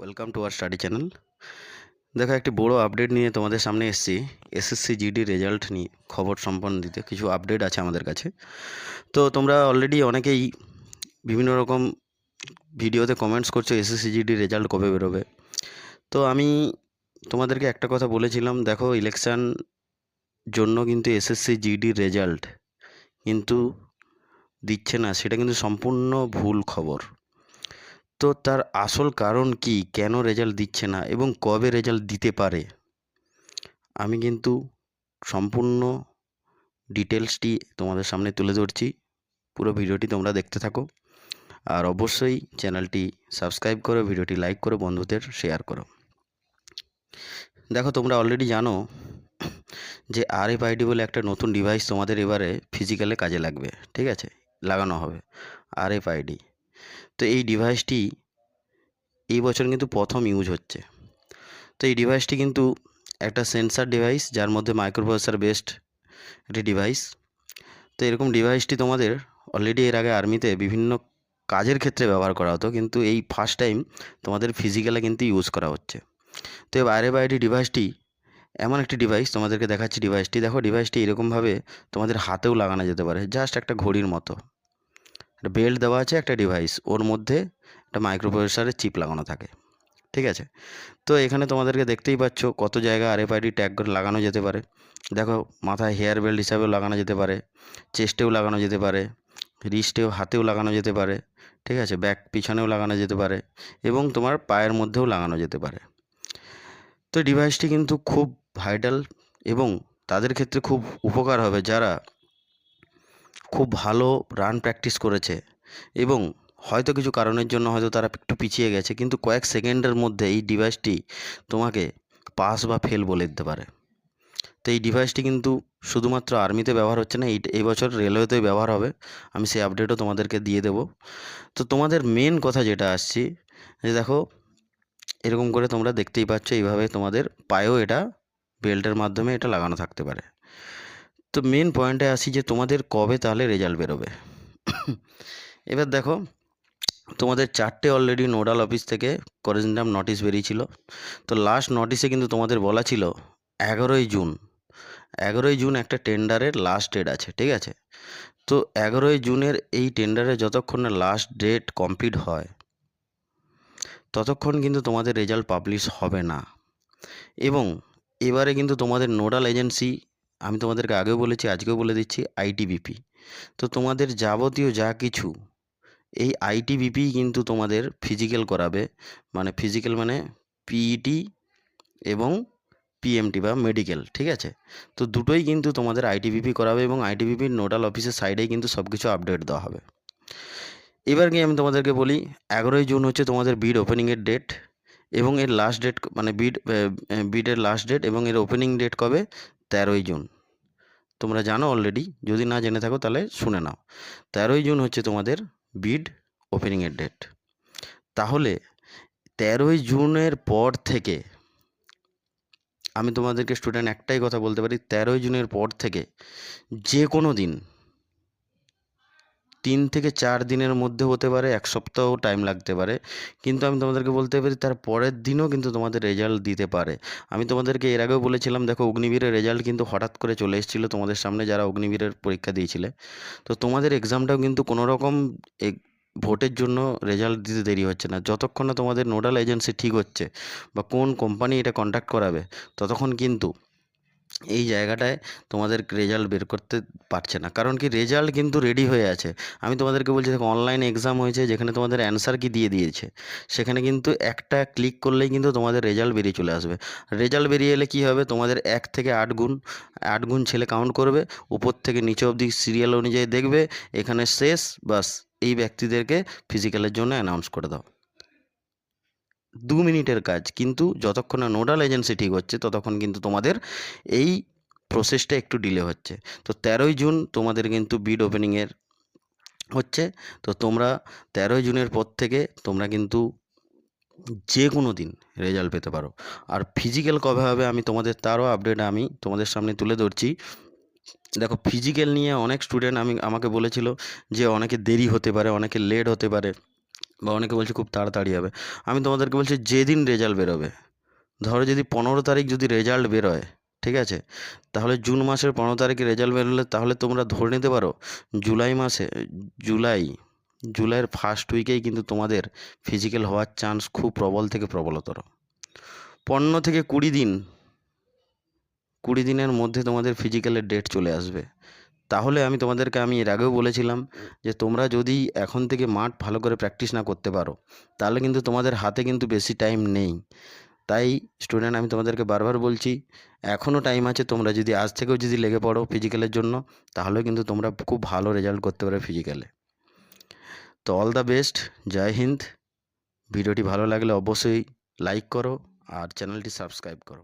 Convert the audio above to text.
Welcome to R study channel দেখো, একটি বড় আপডেট নিয়ে তোমাদের সামনে এসেছি। এসএসসি জিডি রেজাল্ট নিয়ে, খবর সম্বন্ধিত কিছু আপডেট আছে আমাদের কাছে। তো তোমরা অলরেডি অনেকেই বিভিন্ন রকম ভিডিওতে কমেন্টস করছ এসএসসি জিডি রেজাল্ট কবে বেরোবে। তো আমি তোমাদেরকে একটা কথা বলেছিলাম, দেখো ইলেকশান জন্য কিন্তু এসএসসি জিডি রেজাল্ট কিন্তু দিচ্ছে না, সেটা কিন্তু সম্পূর্ণ ভুল খবর। তো তার আসল কারণ কি? কেন রেজাল্ট দিচ্ছে না? এবং কবে রেজাল্ট দিতে পারে? আমি কিন্তু সম্পূর্ণ ডিটেলসটি তোমাদের সামনে তুলে ধরছি। পুরো ভিডিওটি তোমরা দেখতে থাকো। আর অবশ্যই চ্যানেলটি সাবস্ক্রাইব করো, ভিডিওটি লাইক করো, বন্ধুদের শেয়ার করো। দেখো, তোমরা অলরেডি জানো যে আর এফ আইডি বলে একটা নতুন ডিভাইস তোমাদের এবারে ফিজিক্যালে কাজে লাগবে। ঠিক আছে? লাগানো হবে। আর এফ আইডি তো এই ডিভাইসটি এই বছর কিন্তু প্রথম ইউজ হচ্ছে। তো এই ডিভাইসটি কিন্তু একটা সেন্সার ডিভাইস যার মধ্যে মাইক্রোপ্রসেসর বেসড একটি ডিভাইস তো এরকম ডিভাইসটি তোমাদের অলরেডি এর আগে আর্মিতে বিভিন্ন কাজের ক্ষেত্রে ব্যবহার করা হতো, কিন্তু এই ফার্স্ট টাইম তোমাদের ফিজিক্যালে কিন্তু ইউজ করা হচ্ছে। তো এই বাইরে বাইরে ডিভাইসটি এমন একটি ডিভাইস তোমাদেরকে দেখাচ্ছি ডিভাইসটি দেখো ডিভাইসটি এরকমভাবে তোমাদের হাতেও লাগানো যেতে পারে জাস্ট একটা ঘড়ির মতো। একটা বেল্ট দেওয়া আছে, একটা ডিভাইস। ওর মধ্যে একটা মাইক্রোপ্রসেসরের চিপ লাগানো থাকে। ঠিক আছে? তো এখানে তোমাদেরকে দেখতেই পাচ্ছ কত জায়গা আরএফআইডি ট্যাগ লাগানো যেতে পারে। দেখো, মাথায় হেয়ার বেল্ট হিসাবেও লাগানো যেতে পারে। চেস্টেও লাগানো যেতে পারে। রিস্টেও, হাতেও লাগানো যেতে পারে। ঠিক আছে? ব্যাক পিছনেও লাগানো যেতে পারে এবং তোমার পায়ের মধ্যেও লাগানো যেতে পারে। তো ডিভাইসটি কিন্তু খুব ভাইটাল এবং তাদের ক্ষেত্রে খুব উপকার হবে যারা খুব ভালো রান প্র্যাকটিস করেছে এবং হয়তো কিছু কারণের জন্য হয়তো তারা একটু পিছিয়ে গেছে, কিন্তু কয়েক সেকেন্ডের মধ্যে এই ডিভাইসটি তোমাকে পাস বা ফেল বলে দিতে পারে। তো এই ডিভাইসটি কিন্তু শুধুমাত্র আর্মিতে ব্যবহার হচ্ছে না, এই বছর রেলওয়েতেও ব্যবহার হবে, আমি সেই আপডেটও তোমাদেরকে দিয়ে দেবো। তো তোমাদের মেন কথা যেটা আসছি, যে দেখো, এরকম করে তোমরা দেখতেই পাচ্ছ, এইভাবে তোমাদের পায়েও এটা বেল্টের মাধ্যমে এটা লাগানো থাকতে পারে। তো মেন পয়েন্টে আসি যে তোমাদের কবে তাহলে রেজাল্ট বেরোবে। এবার দেখো, তোমাদের চারটে অলরেডি নোডাল অফিস থেকে করেন্ডাম নোটিশ বেরিয়েছিল। তো লাস্ট নোটিশে কিন্তু তোমাদের বলা ছিল এগারোই জুন। এগারোই জুন একটা টেন্ডারের লাস্ট ডেট আছে, ঠিক আছে? তো এগারোই জুনের এই টেন্ডারে যতক্ষণ না লাস্ট ডেট কমপ্লিট হয়, ততক্ষণ কিন্তু তোমাদের রেজাল্ট পাবলিশ হবে না। এবং এবারে কিন্তু তোমাদের নোডাল এজেন্সি আমি তোমাদেরকে আগেও বলেছি, আজকেও বলে দিচ্ছি আইটিবিপি তো তোমাদের যাবতীয় যা কিছু, এই আইটিবিপি কিন্তু তোমাদের ফিজিক্যাল করাবে মানে ফিজিক্যাল মানে পিইটি এবং পিএমটি বা মেডিকেল ঠিক আছে? তো দুটোই কিন্তু তোমাদের আইটিবিপি করাবে এবং আইটিবিপির নোডাল অফিসের সাইডেই কিন্তু সব কিছু আপডেট দেওয়া হবে। এবার গিয়ে আমি তোমাদেরকে বলি, এগারোই জুন হচ্ছে তোমাদের বিড ওপেনিংয়ের ডেট এবং এর লাস্ট ডেট মানে বিড বিডের লাস্ট ডেট এবং এর ওপেনিং ডেট কবে? তেরোই জুন। তোমরা জানো অলরেডি যদি না জেনে থাকো তাহলে শুনে নাও। তেরোই জুন হচ্ছে তোমাদের বিড ওপেনিংয়ের ডেট তাহলে তেরোই জুনের পর থেকে, আমি তোমাদেরকে স্টুডেন্ট একটাই কথা বলতে পারি, তেরোই জুনের পর থেকে যে কোনো দিন তিন থেকে চার দিনের মধ্যে হতে পারে, এক সপ্তাহ টাইম লাগতে পারে। কিন্তু আমি তোমাদেরকে বলতে পারি, তার পরের দিনও কিন্তু তোমাদের রেজাল্ট দিতে পারে। আমি তোমাদেরকে এর আগেও বলেছিলাম, দেখো অগ্নিবীরের রেজাল্ট কিন্তু হঠাৎ করে চলে এসেছিল তোমাদের সামনে যারা অগ্নিবীরের পরীক্ষা দিয়েছিলে। তো তোমাদের এক্সামটাও কিন্তু কোনো রকম ভোটের জন্য রেজাল্ট দিতে দেরি হচ্ছে না। যতক্ষণ না তোমাদের নোডাল এজেন্সি ঠিক হচ্ছে বা কোন কোম্পানি এটা কন্ট্যাক্ট করাবে, ততক্ষণ কিন্তু এই জায়গাটায় তোমাদের রেজাল্ট বের করতে পারছে না। কারণ কি রেজাল্ট কিন্তু রেডি হয়ে আছে। আমি তোমাদেরকে বলছি, দেখো অনলাইন এক্সাম হয়েছে, যেখানে তোমাদের অ্যান্সার কি দিয়ে দিয়েছে, সেখানে কিন্তু একটা ক্লিক করলেই কিন্তু তোমাদের রেজাল্ট বেরিয়ে চলে আসবে। রেজাল্ট বেরিয়ে এলে কী হবে? তোমাদের এক থেকে আট গুণ আট গুণ ছেলে কাউন্ট করবে, উপর থেকে নিচে অবধি সিরিয়াল অনুযায়ী দেখবে, এখানে শেষ, বাস, এই ব্যক্তিদেরকে ফিজিক্যালের জন্য অ্যানাউন্স করে দাও। দু মিনিটের কাজ। কিন্তু যতক্ষণ না নোডাল এজেন্সি ঠিক হচ্ছে, ততক্ষণ কিন্তু তোমাদের এই প্রসেসটা একটু ডিলে হচ্ছে। তো তেরোই জুন তোমাদের কিন্তু বিড ওপেনিংয়ের হচ্ছে। তো তোমরা তেরোই জুনের পর থেকে তোমরা কিন্তু যে কোনো দিন রেজাল্ট পেতে পারো। আর ফিজিক্যাল কবে হবে আমি তোমাদের তারও আপডেট আমি তোমাদের সামনে তুলে ধরছি। দেখো ফিজিক্যাল নিয়ে অনেক স্টুডেন্ট আমি, আমাকে বলেছিল যে অনেকে দেরি হতে পারে, অনেকে লেট হতে পারে। বা অনেকে বলছে খুব তাড়াতাড়ি হবে। আমি তোমাদেরকে বলছি যেদিন রেজাল্ট বেরোবে, ধরো যদি পনেরো তারিখ যদি রেজাল্ট বেরোয়, ঠিক আছে? তাহলে জুন মাসের পনেরো তারিখে রেজাল্ট বেরোলে তাহলে তোমরা ধরে নিতে পারো, জুলাই মাসে, জুলাই, জুলাইয়ের ফার্স্ট উইকেই কিন্তু তোমাদের ফিজিক্যাল হওয়ার চান্স খুব প্রবল থেকে প্রবলতর। পনেরো থেকে কুড়ি দিন, কুড়ি দিনের মধ্যে তোমাদের ফিজিক্যালের ডেট চলে আসবে। তাহলে আমি তোমাদেরকে আমি এর আগেও বলেছিলাম যে তোমরা যদি এখন থেকে মাঠ ভালো করে প্র্যাকটিস না করতে পারো, তাহলে কিন্তু তোমাদের হাতে কিন্তু বেশি টাইম নেই। তাই স্টুডেন্ট আমি তোমাদেরকে বারবার বলছি এখনও টাইম আছে তোমরা যদি আজ থেকেও যদি লেগে পড়ো ফিজিক্যালের জন্য তাহলে কিন্তু তোমরা খুব ভালো রেজাল্ট করতে পারবে ফিজিক্যালে তো অল দ্য বেস্ট জয় হিন্দ। ভিডিওটি ভালো লাগলে অবশ্যই লাইক করো আর চ্যানেলটি সাবস্ক্রাইব করো।